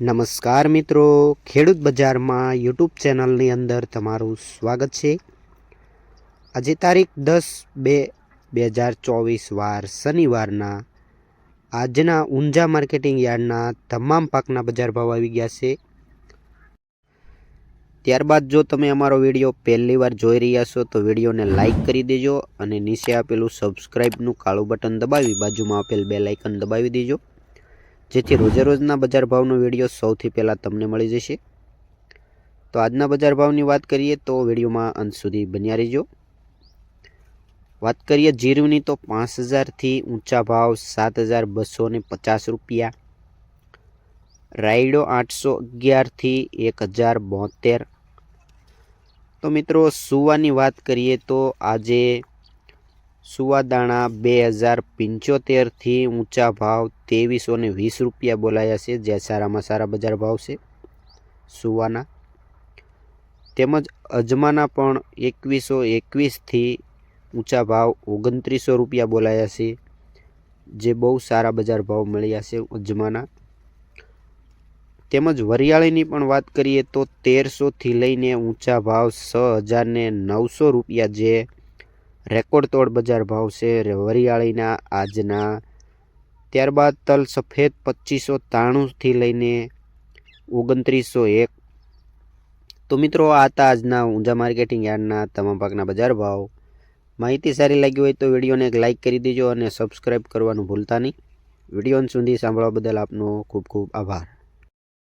નમસ્કાર મિત્રો. ખેડૂત બજારમાં યુટ્યુબ ચેનલની અંદર તમારું સ્વાગત છે. આજે તારીખ દસ બે બે હજાર ચોવીસ વાર શનિવારના. આજના ઊંઝા માર્કેટિંગ યાર્ડના તમામ પાકના બજાર ભાવ આવી ગયા છે. ત્યારબાદ જો તમે અમારો વીડિયો પહેલી વાર જોઈ રહ્યા છો તો વિડીયોને લાઇક કરી દેજો અને નીચે આપેલું સબસ્ક્રાઇબનું કાળું બટન દબાવી બાજુમાં આપેલ બે લાઇકન દબાવી દેજો. જેથી રોજે રોજના બજાર ભાવનો વીડિયો સૌથી પહેલાં તમને મળી જશે. તો આજના બજાર ભાવની વાત કરીએ તો વિડીયોમાં અંત સુધી બન્યા રહેજો. વાત કરીએ જીરુની તો પાંચ હજારથી ઊંચા ભાવ સાત હજાર બસો ને પચાસ રૂપિયા. રાયડો આઠસો અગિયારથી એક હજાર બોતેર. તો મિત્રો સુવાની વાત કરીએ તો આજે સુવાદાણા બે હજાર પંચોતેરથી ઊંચા ભાવ ત્રેવીસો ને વીસ રૂપિયા બોલાયા છે. જે સારામાં સારા બજાર ભાવ છે. સુવાના. તેમજ અજમાના પણ એકવીસો એકવીસથી ઊંચા ભાવ ઓગણત્રીસો રૂપિયા બોલાયા છે. જે બહુ સારા બજાર ભાવ મળ્યા છે અજમાના. તેમજ વરિયાળીની પણ વાત કરીએ તો તેરસોથી લઈને ઊંચા ભાવ છ હજારને નવસો રૂપિયા જે રેકોર્ડ તોડ બજાર ભાવ છે વરિયાળીના આજના. ત્યારબાદ તલ સફેદ પચીસો ત્રાણુંથી લઈને ઓગણત્રીસો એક. તો મિત્રો, આ હતા આજના ઊંઝા માર્કેટિંગ યાર્ડના તમામ પાકના બજાર ભાવ. માહિતી સારી લાગી હોય તો વિડીયોને એક લાઇક કરી દેજો અને સબસ્ક્રાઈબ કરવાનું ભૂલતા નહીં. વીડિયો સુધી સાંભળવા બદલ આપનો ખૂબ ખૂબ આભાર.